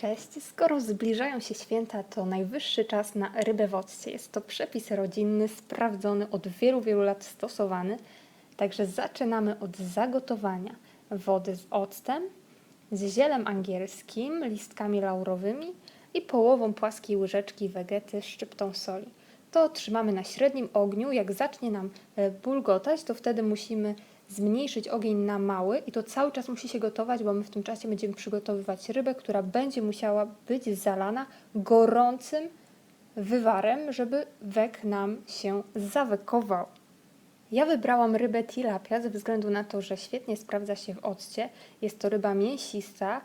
Cześć, skoro zbliżają się święta, to najwyższy czas na rybę w occie. Jest to przepis rodzinny, sprawdzony, od wielu, wielu lat stosowany. Także zaczynamy od zagotowania wody z octem, z zielem angielskim, listkami laurowymi i połową płaskiej łyżeczki wegety szczyptą soli. To trzymamy na średnim ogniu. Jak zacznie nam e, bulgotać, to wtedy musimy zmniejszyć ogień na mały i to cały czas musi się gotować, bo my w tym czasie będziemy przygotowywać rybę, która będzie musiała być zalana gorącym wywarem, żeby wek nam się zawekował. Ja wybrałam rybę tilapia ze względu na to, że świetnie sprawdza się w occie. Jest to ryba mięsista,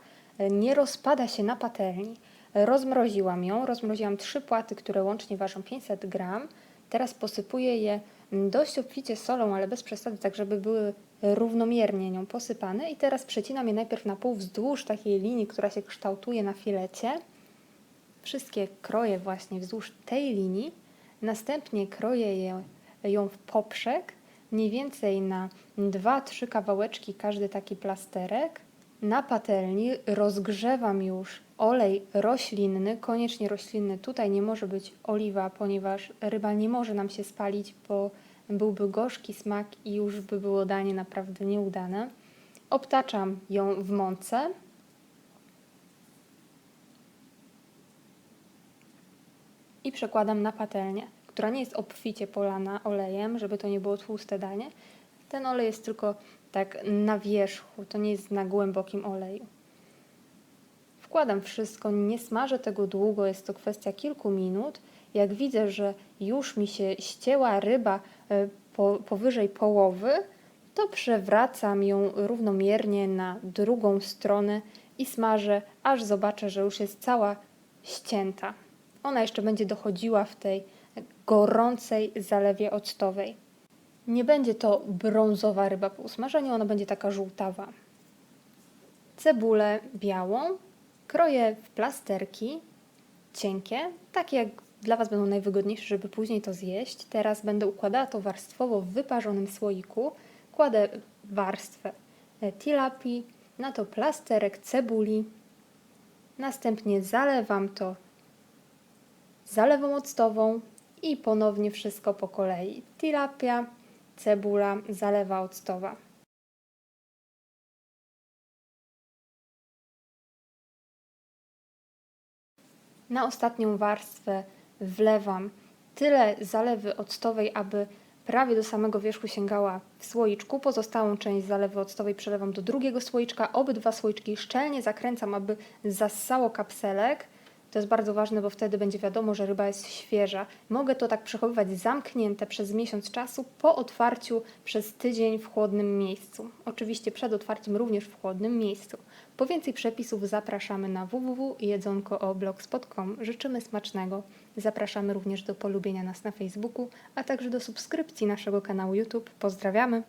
nie rozpada się na patelni. Rozmroziłam ją, rozmroziłam trzy płaty, które łącznie ważą 500 gram. Teraz posypuję je dość obficie solą, ale bez przesady, tak żeby były równomiernie nią posypane. I teraz przecinam je najpierw na pół wzdłuż takiej linii, która się kształtuje na filecie. Wszystkie kroję właśnie wzdłuż tej linii. Następnie kroję je, ją w poprzek, mniej więcej na 2-3 kawałeczki każdy taki plasterek. Na patelni rozgrzewam już olej roślinny, koniecznie roślinny. Tutaj nie może być oliwa, ponieważ ryba nie może nam się spalić, bo byłby gorzki smak i już by było danie naprawdę nieudane. Obtaczam ją w mące. i przekładam na patelnię, która nie jest obficie polana olejem, żeby to nie było tłuste danie. Ten olej jest tylko tak na wierzchu, to nie jest na głębokim oleju. Wkładam wszystko, nie smażę tego długo, jest to kwestia kilku minut. Jak widzę, że już mi się ścięła ryba e, po, powyżej połowy, to przewracam ją równomiernie na drugą stronę i smażę, aż zobaczę, że już jest cała ścięta. Ona jeszcze będzie dochodziła w tej gorącej zalewie octowej. Nie będzie to brązowa ryba po usmażeniu, ona będzie taka żółtawa. Cebulę białą kroję w plasterki cienkie, takie jak dla Was będą najwygodniejsze, żeby później to zjeść. Teraz będę układała to warstwowo w wyparzonym słoiku. Kładę warstwę e, tilapii, na to plasterek cebuli. Następnie zalewam to zalewą octową i ponownie wszystko po kolei. Tilapia, cebula, zalewa octowa. Na ostatnią warstwę wlewam tyle zalewy octowej, aby prawie do samego wierzchu sięgała w słoiczku. Pozostałą część zalewy octowej przelewam do drugiego słoiczka. Obydwa słoiczki szczelnie zakręcam, aby zassało kapselek. To jest bardzo ważne, bo wtedy będzie wiadomo, że ryba jest świeża. Mogę to tak przechowywać zamknięte przez miesiąc czasu, po otwarciu przez tydzień w chłodnym miejscu. Oczywiście przed otwarciem również w chłodnym miejscu. Po więcej przepisów zapraszamy na www.jedzonko.blogspot.com. Życzymy smacznego. Zapraszamy również do polubienia nas na Facebooku, a także do subskrypcji naszego kanału YouTube. Pozdrawiamy!